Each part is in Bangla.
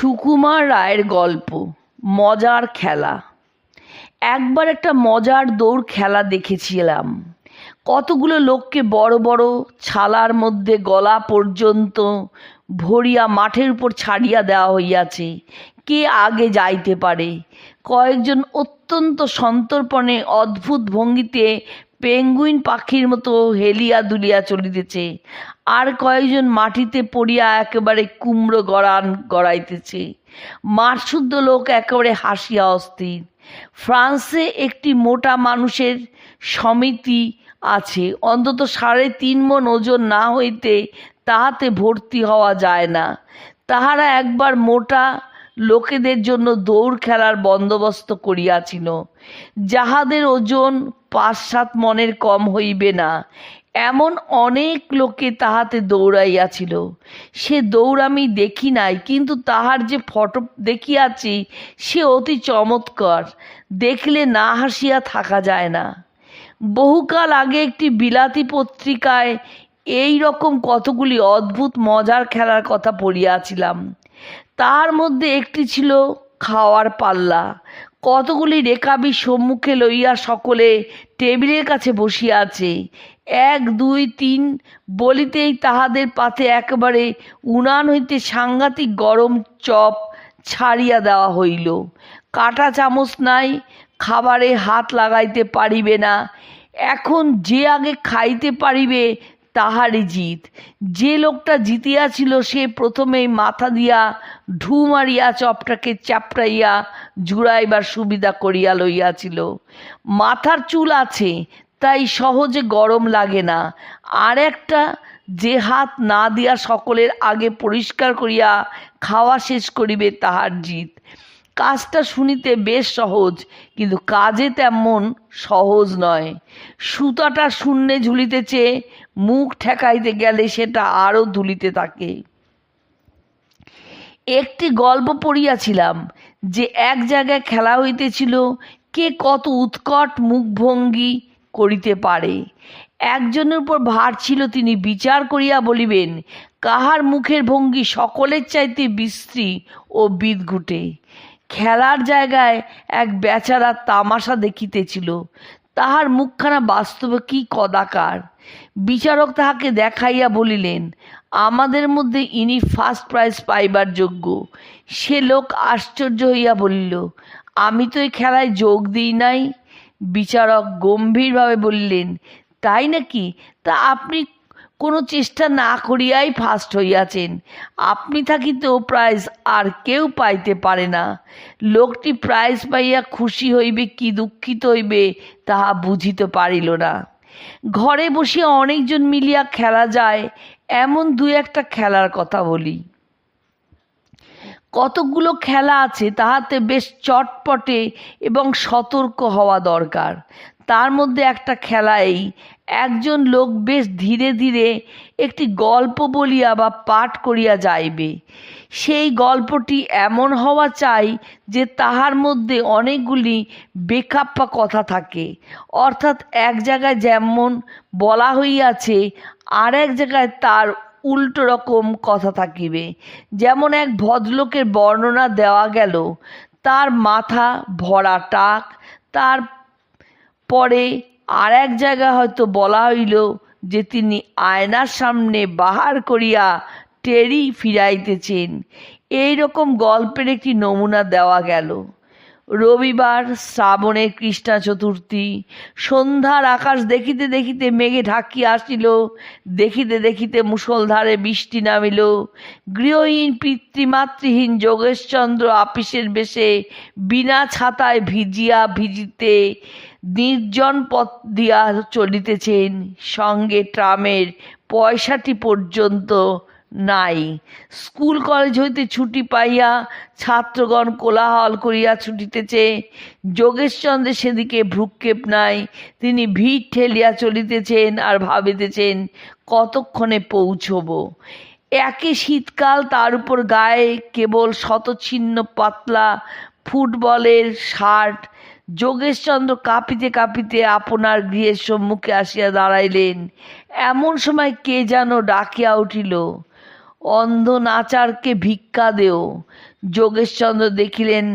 সুকুমার রায়ের গল্প, মজার খেলা। একবার একটা মজার দৌড় খেলা দেখেছিলাম। কতগুলো লোককে বড় বড় ছালার মধ্যে গলা পর্যন্ত ভরিয়া মাঠের উপর ছাড়িয়া দেওয়া হইয়াছে। কে আগে যাইতে পারে? কয়েকজন অত্যন্ত সন্তর্পণে, অদ্ভুত ভঙ্গিতে পেঙ্গুইন পাখির মতো হেলিয়া দুলিয়া চলিতেছে। আর কয়েকজন মাটিতে পড়িয়া একেবারে কুমড়ো গড়ান গড়াইতেছে। মাঠশুদ্ধ লোক একেবারে হাসিয়া অস্থির। ফ্রান্সে একটি মোটা মানুষের সমিতি আছে। অন্তত সাড়ে তিন মন ওজন না হইতে তাহাতে ভর্তি হওয়া যায় না। তাহারা একবার মোটা লোকেদের জন্য দৌড় খেলার বন্দোবস্ত করিয়াছিল। যাহাদের ওজন পাঁচ সাত মনের কম হইবে না। এমন অনেক লোকে তাহাতে দৌড়াইয়াছিল। সে দৌড় আমি দেখি নাই, কিন্তু তাহার যে ফটো দেখিয়াছি, সে অতি চমৎকার। দেখলে না হাসিয়া থাকা যায় না। বহুকাল আগে একটি বিলাতি পত্রিকায় এই রকম কতগুলি অদ্ভুত মজার খেলার কথা পড়িয়াছিলাম। তার মধ্যে একটি ছিল খাওয়ার পাল্লা। কতগুলি রেকাবি সম্মুখে লইয়া সকলে টেবিলের কাছে বসিয়া আছে। এক, দুই, তিন বলিতেই তাহাদের পাতে একেবারে উনান হইতে সাংঘাতিক গরম চপ ছাড়িয়া দেওয়া হইল। কাটা চামচ নাই, খাবারে হাত লাগাইতে পারিবে না। এখন যে আগে খাইতে পারিবে তাহারই জিত। যে লোকটা জিতিয়াছিল সে প্রথমেই মাথা দিয়া ঢু মারিয়া চপটাকে চাপটাইয়া জুড়াইবার সুবিধা করিয়া লইয়াছিল। মাথার চুল আছে, তাই সহজে গরম লাগে না। আর একটা যে হাত না দিয়া সকলের আগে পরিষ্কার করিয়া খাওয়া শেষ করিবে তাহার জিত। কাজটা শুনিতে বেশ সহজ, কিন্তু কাজে তেমন সহজ নয়। সুতাটা শূন্যে ঝুলিতেছে, মুখ ঠেকাইতে গেলে সেটা আরও দুলিতে থাকে। একটি গল্প পড়িয়াছিলাম যে এক জায়গায় খেলা হইতেছিল, কে কত উৎকট মুখভঙ্গি করিতে পারে। একজনের উপর ভার ছিল, তিনি বিচার করিয়া বলিবেন, কাহার মুখের ভঙ্গি সকলের চাইতে বিস্ত্রী ও বিদঘুটে? খেলার জায়গায় এক বেচারা তামাশা দেখিতেছিল তাহার মুখখানা বাস্তবে কি কদাকার? বিচারক তাহাকে দেখাইয়া বলিলেন, আমাদের মধ্যে ইনি ফার্স্ট প্রাইজ পাইবার যোগ্য। সে লোক আশ্চর্য হইয়া বলিল, আমি তো এই খেলায় যোগ দিই নাই। বিচারক গম্ভীরভাবে বললেন, তাই নাকি? তা আপনি কোনো চেষ্টা না করিয়াই ফার্স্ট হইয়াছেন। আপনি থাকিতেও প্রাইজ আর কেউ পাইতে পারে না। লোকটি প্রাইজ পাইয়া খুশি হইবে কি দুঃখিত হইবে তাহা বুঝিতে পারিল না। ঘরে বসিয়া অনেকজন মিলিয়া খেলা যায়, এমন দু একটা খেলার কথা বলি। কতকগুলো খেলা আছে তাহাতে বেশ চটপটে এবং সতর্ক হওয়া দরকার। তার মধ্যে একটা খেলা এই একজন লোক বেশ ধীরে ধীরে একটি গল্প বলিয়া বা পাঠ করিয়া যাইবে। সেই গল্পটি এমন হওয়া চাই যে তাহার মধ্যে অনেকগুলি বেখাপ্পা কথা থাকে। অর্থাৎ এক জায়গায় যেমন বলা হইয়াছে আর এক জায়গায় তার উল্টো রকম কথা থাকিবে। যেমন এক ভদ্রলোকের বর্ণনা দেওয়া গেল, তার মাথা ভরা টাক, তার পরে আর এক জায়গা হয়তো বলা হইল যে তিনি আয়নার সামনে বাহার করিয়া টেরি ফিরাইতেছেন। এই রকম গল্পের একটি নমুনা দেওয়া গেল। রবিবার শ্রাবণের কৃষ্ণা চতুর্থী। সন্ধ্যার আকাশ দেখিতে দেখিতে মেঘে ঢাকিয়া আসিল, দেখিতে দেখিতে মুষলধারে বৃষ্টি নামিল। গৃহহীন পিতৃমাতৃহীন যোগেশচন্দ্র আপিসের বেশে বিনা ছাতায় ভিজিয়া ভিজিতে নির্জন পথ দিয়া চলিতেছেন। সঙ্গে ট্রামের পয়সাটি পর্যন্ত নাই। স্কুল কলেজ হইতে ছুটি পাইয়া ছাত্রগণ কোলাহল করিয়া ছুটিতেছে। যোগেশচন্দ্রের সেদিকে ভ্রুক্ষেপ নাই। তিনি ভিড় ঠেলিয়া চলিতেছেন আর ভাবিতেছেন, কতক্ষণে পৌঁছব? একে শীতকাল তার উপর গায়ে কেবল শতচ্ছিন্ন পাতলা ফুটবলের শার্ট। যোগেশচন্দ্র কাঁপিতে কাঁপিতে আপনার গৃহের সম্মুখে আসিয়া দাঁড়াইলেন। এমন সময় কে যেন ডাকিয়া উঠিল অন্ধ নাচারকে ভিক্ষা দেও। যোগেশচন্দ্র দেখিলেন,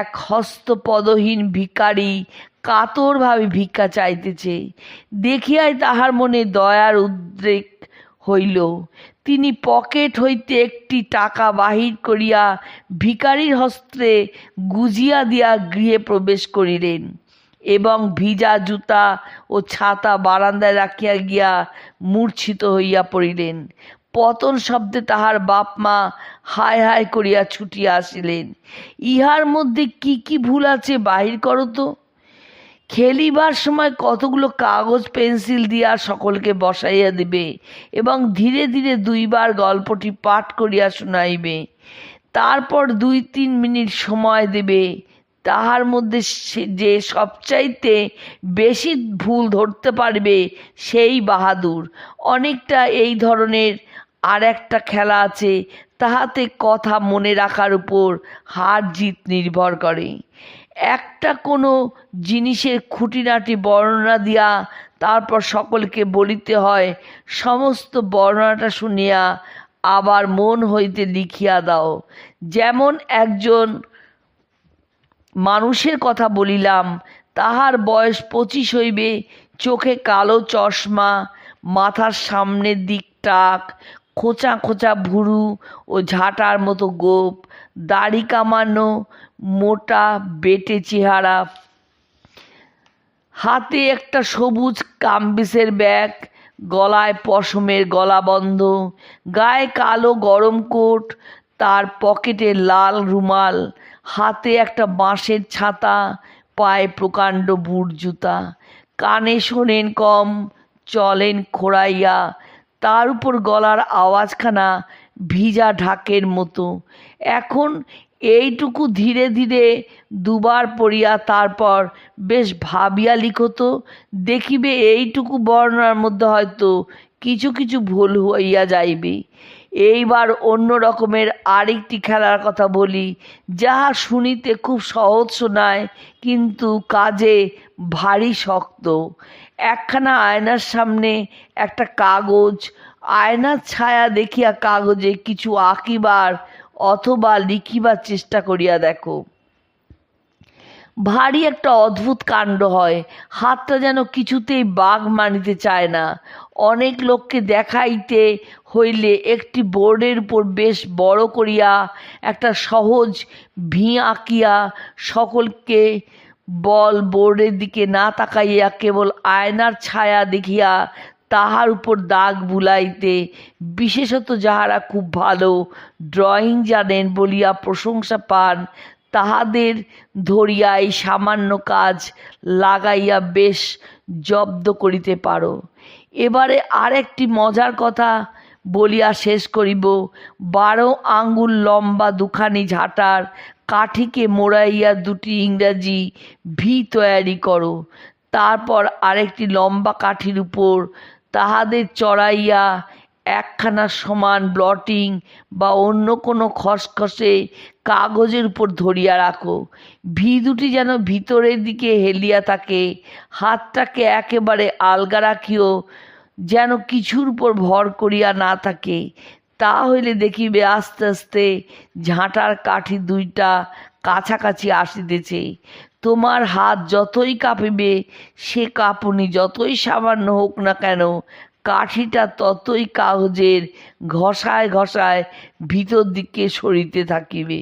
এক হস্তপদহীন ভিখারি কাতরভাবে ভিক্ষা চাইতেছে। দেখিয়াই তাহার মনে দয়ার উদ্রেক হইল। তিনি পকেট হইতে একটি টাকা বাহির করিয়া ভিখারির হস্তে গুজিয়া দিয়া গৃহে প্রবেশ করিলেন এবং ভিজা জুতা ও ছাতা বারান্দায় রাখিয়া গিয়া মূর্ছিত হইয়া পড়িলেন। পতন শব্দে তাহার বাপ মা হায় হায় করিয়া ছুটিয়া আসিলেন। ইহার মধ্যে কি কি ভুল আছে বাহির করো তো। খেলিবার সময় কতগুলো কাগজ, পেন্সিল দিয়া সকলকে বসাইয়া দিবে এবং ধীরে ধীরে দুইবার গল্পটি পাঠ করিয়া শুনাইবে। তারপর দুই তিন মিনিট সময় দেবে। তাহার মধ্যে যে সবচাইতে বেশি ভুল ধরতে পারবে সেই বাহাদুর। অনেকটা এই ধরনের আর একটা খেলা আছে, তাহাতে কথা মনে রাখার উপর হার জিত নির্ভর করে। একটা কোনো জিনিসের খুঁটিনাটি বর্ণনা দিয়া তারপর সকলকে বলিতে হয়, সমস্ত বর্ণনাটা শুনিয়া আবার মন হইতে লিখিয়া দাও। যেমন একজন মানুষের কথা বলিলাম, তাহার বয়স পঁচিশ হইবে, চোখে কালো চশমা, মাথার সামনের দিক টাক খোঁচা খোঁচা ভুরু ও ঝাঁটার মতো গোপ, দাড়ি কামানো, মোটা বেটে চেহারা, হাতে একটা সবুজ কাম্বিসের ব্যাগ, গলায় পশমের গলাবন্ধ গায়ে কালো গরম কোট, তার পকেটে লাল রুমাল, হাতে একটা বাঁশের ছাতা, পায়ে প্রকাণ্ড বুট জুতা। কানে শোনেন কম, চলেন খোড়াইয়া তার উপর গলার আওয়াজখানা ভিজা ঢাকের মতো। এখন এইটুকু ধীরে ধীরে দুবার পড়িয়া তারপর বেশ ভাবিয়া লিখত, দেখিবে এইটুকু বর্ণনার মধ্যে হয়তো কিছু কিছু ভুল হইয়া যাইবে। এইবার অন্য রকমের আরেকটি খেলার কথা বলি, যাহা শুনিতে খুব সহজ শোনায়, কিন্তু কাজে ভারী শক্ত। একখানা আয়নার সামনে একটা কাগজ, আয়নার ছায়া দেখিয়া কাগজে কিছু আঁকিবার অথবা লিখিবার চেষ্টা করিয়া দেখো। ভারী একটা অদ্ভুত কাণ্ড হয়, হাতটা যেন কিছুতেই বাঘ মানিতে চায় না। অনেক লোককে দেখাইতে হইলে একটি বোর্ডের উপর বেশ বড় করিয়া একটা সহজ ভি আঁকিয়া সকলকে বল বোর্ডের দিকে না তাকাইয়া কেবল আয়নার ছায়া দেখিয়া তাহার উপর দাগ বুলাইতে, বিশেষত যাহারা খুব ভালো ড্রয়িং জানেন বলিয়া প্রশংসা পান, তাহাদের ধরিয়া এই সামান্য কাজ লাগাইয়া বেশ জব্দ করিতে পারো। এবারে আর একটি মজার কথা বলিয়া শেষ করিব। বারো আঙ্গুল লম্বা দুখানি ঝাঁটার কাঠিকে মোড়াইয়া দুটি ইংরাজি ভি তৈয়ারি করো। তারপর আরেকটি লম্বা কাঠির উপর তাহাদের চড়াইয়া একখানা সমান ব্লটিং বা অন্য কোনো খসখসে কাগজের উপর ধরিয়া রাখো। ভি দুটি যেন ভিতরের দিকে হেলিয়া থাকে, হাতটাকে একেবারে আলগা রাখিও, যেন কিছুর উপর ভর করিয়া না থাকে। তা হইলে দেখিবে আস্তে আস্তে ঝাঁটার কাঠি দুইটা কাছাকাছি আসিতেছে। তোমার হাত যতই কাঁপিবে, সে কাঁপুনি যতই সামান্য হোক না কেন, কাঠিটা ততই কাগজের ঘষায় ঘষায় ভিতর দিকে সরিতে থাকিবে।